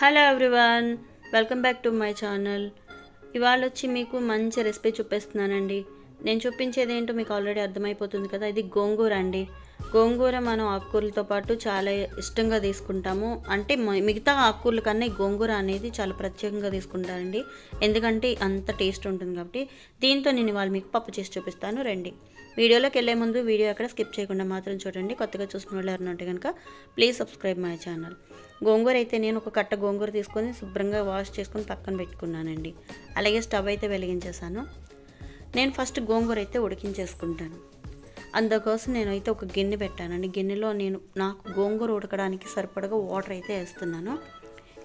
Hello everyone welcome back to my channel. ఇవాళ వచ్చి మీకు మంచి రెసిపీ చూపిస్తున్నానండి. నేను చూపించేది ఏంటో మీకు ఆల్రెడీ అర్థమైపోతుంది కదా ఇది గోంగూర అండి గోంగూర మనం ఆకుకూరలతో పాటు చాలా ఇష్టంగా తీసుకుంటాము. అంటే మిగతా ఆకుకూరల కన్నా గోంగూర అనేది చాలా ప్రత్యేకంగా తీసుకుంటానండి ఎందుకంటే అంత టేస్ట్ ఉంటుంది కాబట్టి. దీంతో నేను ఇవాళ మీకు పప్పు చేసి చూపిస్తాను. రండి. వీడియోలోకి వెళ్ళే ముందు వీడియో ఎక్కడ స్కిప్ చేయకుండా మాత్రం చూడండి. కొత్తగా చూసిన వాళ్ళు ఎవరైనా కనుక ప్లీజ్ సబ్స్క్రైబ్ మై ఛానల్. గోంగూర అయితే నేను ఒక కట్ట గోంగూర తీసుకొని శుభ్రంగా వాష్ చేసుకొని పక్కన పెట్టుకున్నానండి. అలాగే స్టవ్ అయితే వెలిగించేసాను నేను ఫస్ట్ గోంగూర అయితే ఉడికించేసుకుంటాను. అందుకోసం నేను అయితే ఒక గిన్నె పెట్టానండి. గిన్నెలో నేను నాకు గోంగూర ఉడకడానికి సరిపడగా వాటర్ అయితే వేస్తున్నాను.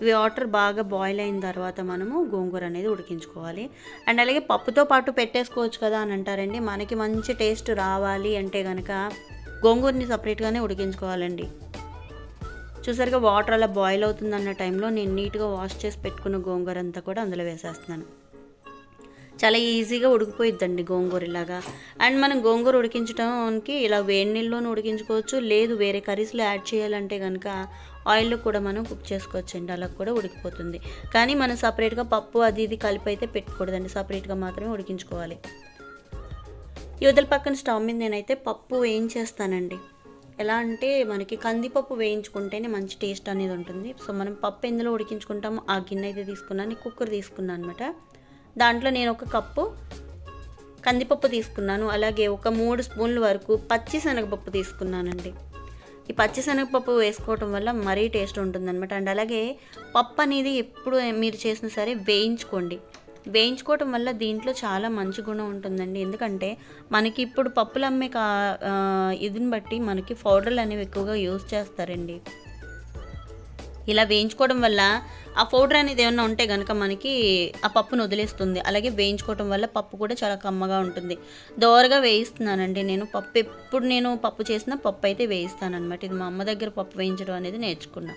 ఇవి వాటర్ బాగా బాయిల్ అయిన తర్వాత మనము గోంగూర అనేది ఉడికించుకోవాలి. అండ్ అలాగే పప్పుతో పాటు పెట్టేసుకోవచ్చు కదా అని అంటారండి. మనకి మంచి టేస్ట్ రావాలి అంటే కనుక గోంగూరని సపరేట్గానే ఉడికించుకోవాలండి. చూసారుగా వాటర్ అలా బాయిల్ అవుతుందన్న టైంలో నేను నీట్గా వాష్ చేసి పెట్టుకున్న గోంగూర అంతా కూడా అందులో వేసేస్తున్నాను. చాలా ఈజీగా ఉడికిపోయిద్దండి గోంగూర ఇలాగా అండ్ మనం గోంగూర ఉడికించడానికి ఇలా వేడి నీళ్ళలోనూ ఉడికించుకోవచ్చు. లేదు వేరే కర్రీస్లో యాడ్ చేయాలంటే కనుక ఆయిల్లో కూడా మనం కుక్ చేసుకోవచ్చు అండి అలా కూడా ఉడికిపోతుంది. కానీ మనం సపరేట్గా పప్పు అది ఇది కలిపి అయితే పెట్టకూడదండి. సపరేట్గా మాత్రమే ఉడికించుకోవాలి. యువతల పక్కన స్టవ్ మీద నేనైతే పప్పు వేయించేస్తానండి. ఎలా అంటే మనకి కందిపప్పు వేయించుకుంటేనే మంచి టేస్ట్ అనేది ఉంటుంది. సో మనం పప్పు ఎందులో ఉడికించుకుంటామో ఆ గిన్నె అయితే తీసుకున్నాను. కుక్కర్ తీసుకున్నాను అనమాట దాంట్లో నేను ఒక కప్పు కందిపప్పు తీసుకున్నాను. అలాగే ఒక మూడు స్పూన్ల వరకు పచ్చి శనగపప్పు తీసుకున్నానండి. ఈ పచ్చి శనగపప్పు వేసుకోవటం వల్ల మరీ టేస్ట్ ఉంటుందన్నమాట. అండ్ అలాగే పప్పు అనేది ఎప్పుడు మీరు చేసినా సరే వేయించుకోండి. వేయించుకోవటం వల్ల దీంట్లో చాలా మంచి గుణం ఉంటుందండి. ఎందుకంటే మనకి ఇప్పుడు పప్పులు అమ్మే కా ఇదిని బట్టి మనకి పౌడర్లు అనేవి ఎక్కువగా యూజ్ చేస్తారండి. ఇలా వేయించుకోవడం వల్ల ఆ పౌడర్ అనేది ఏమన్నా ఉంటే కనుక మనకి ఆ పప్పును వదిలేస్తుంది. అలాగే వేయించుకోవడం వల్ల పప్పు కూడా చాలా కమ్మగా ఉంటుంది. దోరగా వేయిస్తున్నానండి నేను. పప్పు ఎప్పుడు నేను పప్పు చేసినా పప్పు అయితే వేయిస్తాను అనమాట ఇది మా అమ్మ దగ్గర పప్పు వేయించడం అనేది నేర్చుకున్నా.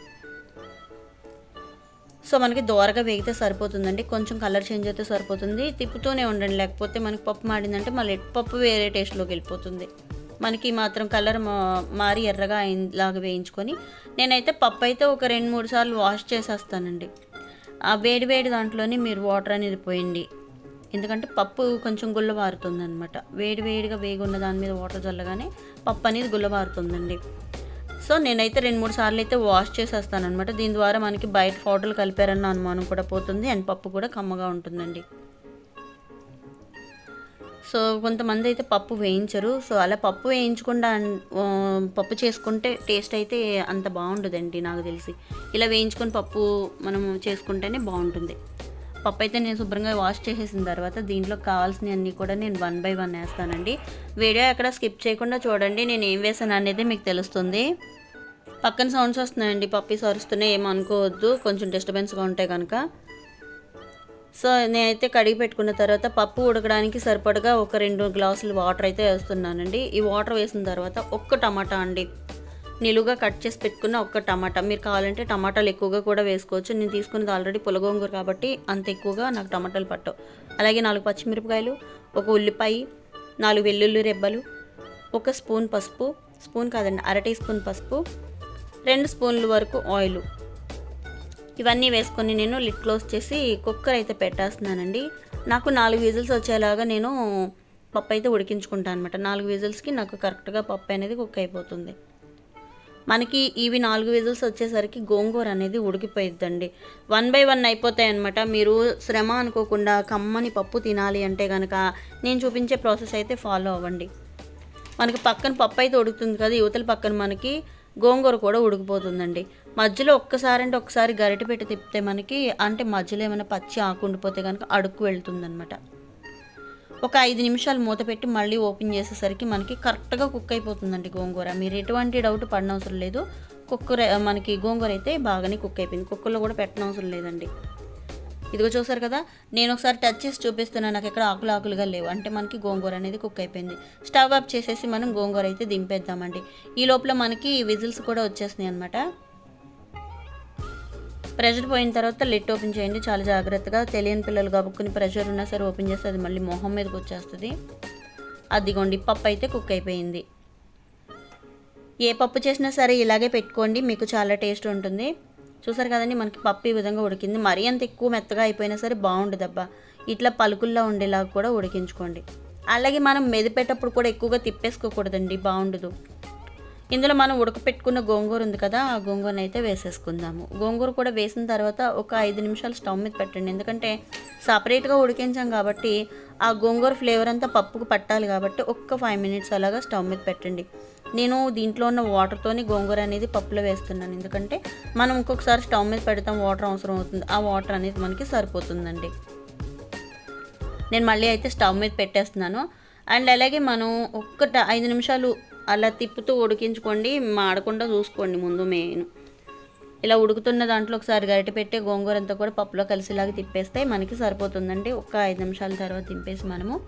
సో మనకి దోరగా వేగితే సరిపోతుందండి. కొంచెం కలర్ చేంజ్ అయితే సరిపోతుంది. తిప్పుతూనే ఉండండి. లేకపోతే మనకి పప్పు మాడిందంటే మళ్ళీ పప్పు వేరే టేస్ట్లోకి వెళ్ళిపోతుంది. మనకి మాత్రం కలర్ మారి ఎర్రగా లాగా వేయించుకొని నేనైతే పప్పు అయితే ఒక రెండు మూడు సార్లు వాష్ చేసేస్తానండి. ఆ వేడి వేడి దాంట్లోనే మీరు వాటర్ అనేది పోయండి. ఎందుకంటే పప్పు కొంచెం గుల్లబారుతుంది అనమాట వేడి వేడిగా వేగున్న దాని మీద వాటర్ చల్లగానే పప్పు అనేది గుల్లబారుతుందండి. సో నేనైతే రెండు మూడు సార్లు అయితే వాష్ చేసేస్తాను అనమాట దీని ద్వారా మనకి బయట ఫోటోలు కలిపారన్న అనుమానం కూడా పోతుంది. అండ్ పప్పు కూడా కమ్మగా ఉంటుందండి. సో కొంతమంది అయితే పప్పు వేయించరు. సో అలా పప్పు వేయించకుండా పప్పు చేసుకుంటే టేస్ట్ అయితే అంత బాగుండదండి నాకు తెలిసి. ఇలా వేయించుకొని పప్పు మనం చేసుకుంటేనే బాగుంటుంది. పప్పు అయితే నేను శుభ్రంగా వాష్ చేసేసిన తర్వాత దీంట్లో కావాల్సినవి అన్నీ కూడా నేను వన్ బై వన్ వేస్తానండి. వీడియో ఎక్కడ స్కిప్ చేయకుండా చూడండి. నేను ఏం వేసాను అనేది మీకు తెలుస్తుంది. పక్కన సౌండ్స్ వస్తున్నాయండి. పప్పీస్ అరుస్తున్నాయి ఏమనుకోవద్దు అనుకోవద్దు. కొంచెం డిస్టర్బెన్స్గా ఉంటాయి కనుక. సో నేనైతే కడిగి పెట్టుకున్న తర్వాత పప్పు ఉడకడానికి సరిపడగా ఒక రెండు గ్లాసులు వాటర్ అయితే వేస్తున్నానండి. ఈ వాటర్ వేసిన తర్వాత ఒక్క టమాటా అండి. నిలువుగా కట్ చేసి పెట్టుకున్న ఒక్క టమాటా. మీరు కావాలంటే టమాటాలు ఎక్కువగా కూడా వేసుకోవచ్చు. నేను తీసుకున్నది ఆల్రెడీ పులగోంగూర కాబట్టి అంత ఎక్కువగా నాకు టమాటాలు పట్టవు. అలాగే నాలుగు పచ్చిమిరపకాయలు ఒక ఉల్లిపాయ నాలుగు వెల్లుల్లి రెబ్బలు ఒక స్పూన్ పసుపు స్పూన్ కాదండి అర టీ స్పూన్ పసుపు రెండు స్పూన్ల వరకు ఆయిల్. ఇవన్నీ వేసుకొని నేను లిడ్ క్లోజ్ చేసి కుక్కర్ అయితే పెట్టేస్తున్నానండి. నాకు నాలుగు విజిల్స్ వచ్చేలాగా నేను పప్పు అయితే ఉడికించుకుంటాను అనమాట నాలుగు విజిల్స్కి నాకు కరెక్ట్గా పప్పు అనేది కుక్ అయిపోతుంది. మనకి ఇవి నాలుగు విజిల్స్ వచ్చేసరికి గోంగూర అనేది ఉడికిపోయిద్దండి. వన్ బై వన్ అయిపోతాయి అనమాట మీరు శ్రమ అనుకోకుండా కమ్మని పప్పు తినాలి అంటే కనుక నేను చూపించే ప్రాసెస్ అయితే ఫాలో అవ్వండి. మనకి పక్కన పప్పు అయితే ఉడుకుతుంది కదా యువతల పక్కన మనకి గోంగూర కూడా ఉడికిపోతుందండి. మధ్యలో ఒక్కసారి అంటే ఒకసారి గరిటె పెట్టి తిప్పితే మనకి అంటే మధ్యలో ఏమైనా పచ్చి ఆకు ఉండిపోతే కనుక అడుక్కు వెళ్తుందనమాట ఒక ఐదు నిమిషాలు మూత పెట్టి మళ్ళీ ఓపెన్ చేసేసరికి మనకి కరెక్ట్గా కుక్ అయిపోతుందండి గోంగూర. మీరు ఎటువంటి డౌట్ పడనవసరం లేదు. కుక్కర్ మనకి గోంగూర అయితే బాగానే కుక్ అయిపోయింది. కుక్కర్లో కూడా పెట్టనవసరం లేదండి. ఇదిగో చూసారు కదా నేను ఒకసారి టచ్ చేసి చూపిస్తున్నాను. నాకు ఎక్కడ ఆకులు ఆకులుగా లేవు. అంటే మనకి గోంగూర అనేది కుక్ అయిపోయింది. స్టవ్ ఆఫ్ చేసేసి మనం గోంగూర అయితే దింపేద్దామండి. ఈ లోపల మనకి విజిల్స్ కూడా వచ్చేసినాయి అనమాట ప్రెషర్ పోయిన తర్వాత లిట్ ఓపెన్ చేయండి. చాలా జాగ్రత్తగా తెలియని పిల్లలు కబుక్కుని ప్రెషర్ ఉన్నా సరే ఓపెన్ చేస్తే అది మళ్ళీ మొహం మీదకి వచ్చేస్తుంది. అదిగోండి పప్పు అయితే కుక్ అయిపోయింది. ఏ పప్పు చేసినా సరే ఇలాగే పెట్టుకోండి. మీకు చాలా టేస్ట్ ఉంటుంది. చూసారు కదండి మనకి పప్పు ఈ విధంగా ఉడికింది. మరీ అంత ఎక్కువ మెత్తగా అయిపోయినా సరే బాగుండదబ్బా. ఇట్లా పలుకుల్లో ఉండేలాగా కూడా ఉడికించుకోండి. అలాగే మనం మెదిపేటప్పుడు కూడా ఎక్కువగా తిప్పేసుకోకూడదండి బాగుండదు. ఇందులో మనం ఉడకపెట్టుకున్న గోంగూర ఉంది కదా ఆ గోంగూరని అయితే వేసేసుకుందాము. గోంగూర కూడా వేసిన తర్వాత ఒక ఐదు నిమిషాలు స్టవ్ మీద పెట్టండి. ఎందుకంటే సపరేట్గా ఉడికించాం కాబట్టి ఆ గోంగూర ఫ్లేవర్ అంతా పప్పుకు పట్టాలి కాబట్టి ఒక్క ఫైవ్ మినిట్స్ అలాగా స్టవ్ మీద పెట్టండి. నేను దీంట్లో ఉన్న వాటర్తోని గోంగూర అనేది పప్పులో వేస్తున్నాను. ఎందుకంటే మనం ఇంకొకసారి స్టవ్ మీద పెడతాం వాటర్ అవసరం అవుతుంది. ఆ వాటర్ అనేది మనకి సరిపోతుందండి. నేను మళ్ళీ అయితే స్టవ్ మీద పెట్టేస్తున్నాను. అండ్ అలాగే మనం ఒక్కట ఐదు నిమిషాలు అలా తిప్పుతూ ఉడికించుకోండి. మాడకుండా చూసుకోండి ముందు మెయిన్. ఇలా ఉడుకుతున్న దాంట్లో ఒకసారి గరిటె పెట్టి గోంగూర అంతా కూడా పప్పులో కలిసేలాగా తిప్పేస్తే మనకి సరిపోతుందండి. ఒక ఐదు నిమిషాల తర్వాత తింపేసి మనము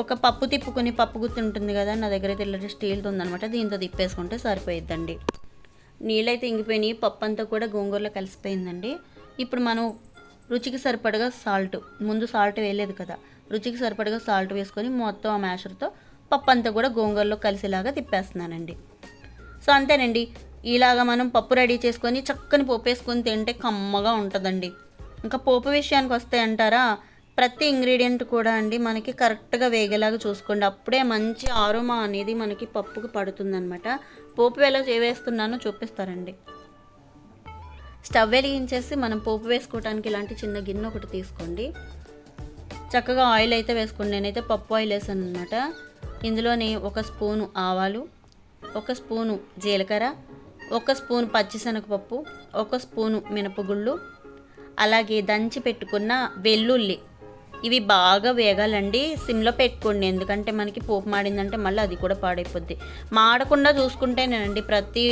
ఒక పప్పు తిప్పుకుని పప్పు గుత్తి ఉంటుంది కదా నా దగ్గర అయితే ఇలాంటి స్టీల్తో ఉందనమాట దీంతో తిప్పేసుకుంటే సరిపోయిద్దండి. నీళ్ళైతే ఇంగిపోయినాయి పప్పు అంతా కూడా గోంగూరలో కలిసిపోయిందండి. ఇప్పుడు మనం రుచికి సరిపడగా సాల్ట్ ముందు సాల్ట్ వేయలేదు కదా. రుచికి సరిపడగా సాల్ట్ వేసుకొని మొత్తం ఆ మ్యాషర్తో పప్పు అంతా కూడా గోంగూరలో కలిసేలాగా తిప్పేస్తున్నానండి. సో అంతేనండి ఇలాగా మనం పప్పు రెడీ చేసుకొని చక్కని పోపు వేసుకొని తింటే కమ్మగా ఉంటుందండి. ఇంకా పోపు విషయానికి వస్తే అంటారా ప్రతి ఇంగ్రీడియంట్ కూడా అండి మనకి కరెక్ట్గా వేగేలాగా చూసుకోండి. అప్పుడే మంచి ఆరోమా అనేది మనకి పప్పుకు పడుతుందనమాట పోపు ఎలా వేస్తున్నానో చూపిస్తారండి. స్టవ్ వెలిగించేసి మనం పోపు వేసుకోవడానికి ఇలాంటి చిన్న గిన్నె ఒకటి తీసుకోండి. చక్కగా ఆయిల్ అయితే వేసుకోండి. నేనైతే పప్పు ఆయిల్ వేసాను అనమాట ఇందులోని ఒక స్పూను ఆవాలు ఒక స్పూను జీలకర్ర ఒక స్పూన్ పచ్చిశనగపప్పు ఒక స్పూను మినపగుళ్ళు అలాగే దంచి పెట్టుకున్న వెల్లుల్లి ఇవి బాగా వేగాలండి. సిమ్లో పెట్టుకోండి. ఎందుకంటే మనకి పోపు మాడిందంటే మళ్ళీ అది కూడా పాడైపోద్ది. మాడకుండా చూసుకుంటేనేనండి ప్రతి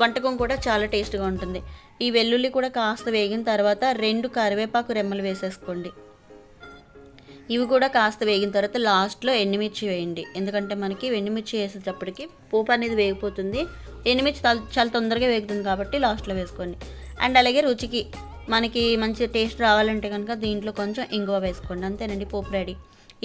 వంటకం కూడా చాలా టేస్ట్గా ఉంటుంది. ఈ వెల్లుల్లి కూడా కాస్త వేగిన తర్వాత రెండు కరివేపాకు రెమ్మలు వేసేసుకోండి. ఇవి కూడా కాస్త వేగిన తర్వాత లాస్ట్లో ఎండుమిర్చి వేయండి. ఎందుకంటే మనకి ఎండుమిర్చి వేసేటప్పటికి పోపు అనేది వేగిపోతుంది. ఎండుమిర్చి చాలా తొందరగా వేగుతుంది కాబట్టి లాస్ట్లో వేసుకోండి. అండ్ అలాగే రుచికి మనకి మంచి టేస్ట్ రావాలంటే కనుక దీంట్లో కొంచెం ఇంగువ వేసుకోండి. అంతేనండి పోపు రెడీ.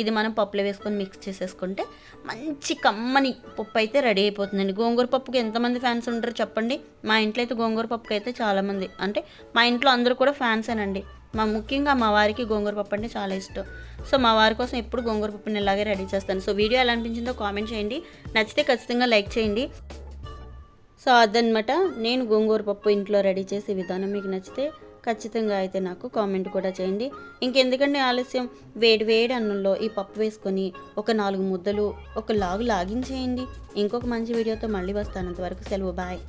ఇది మనం పప్పులో వేసుకొని మిక్స్ చేసేసుకుంటే మంచి కమ్మని పప్పు అయితే రెడీ అయిపోతుందండి. గోంగూర పప్పుకి ఎంతమంది ఫ్యాన్స్ ఉంటారో చెప్పండి? మా ఇంట్లో అయితే గోంగూర పప్పుకి అయితే చాలామంది. అంటే మా ఇంట్లో అందరూ కూడా ఫ్యాన్సేనండి మా ముఖ్యంగా మా వారికి గోంగూర పప్పు అంటే చాలా ఇష్టం. సో మా వారి కోసం ఎప్పుడు గోంగూర పప్పుని ఇలాగే రెడీ చేస్తాను. సో వీడియో ఎలా అనిపించిందో కామెంట్ చేయండి. నచ్చితే ఖచ్చితంగా లైక్ చేయండి. సో అదనమాట నేను గోంగూర పప్పు ఇంట్లో రెడీ చేసే విధానం. మీకు నచ్చితే ఖచ్చితంగా అయితే నాకు కామెంట్ కూడా చేయండి. ఇంకెందుకంటే ఆలస్యం? వేడి వేడి అన్నంలో ఈ పప్పు వేసుకొని ఒక నాలుగు ముద్దలు ఒక లాగు లాగించేయండి. ఇంకొక మంచి వీడియోతో మళ్ళీ వస్తానంత వరకు సెలవు. బాయ్.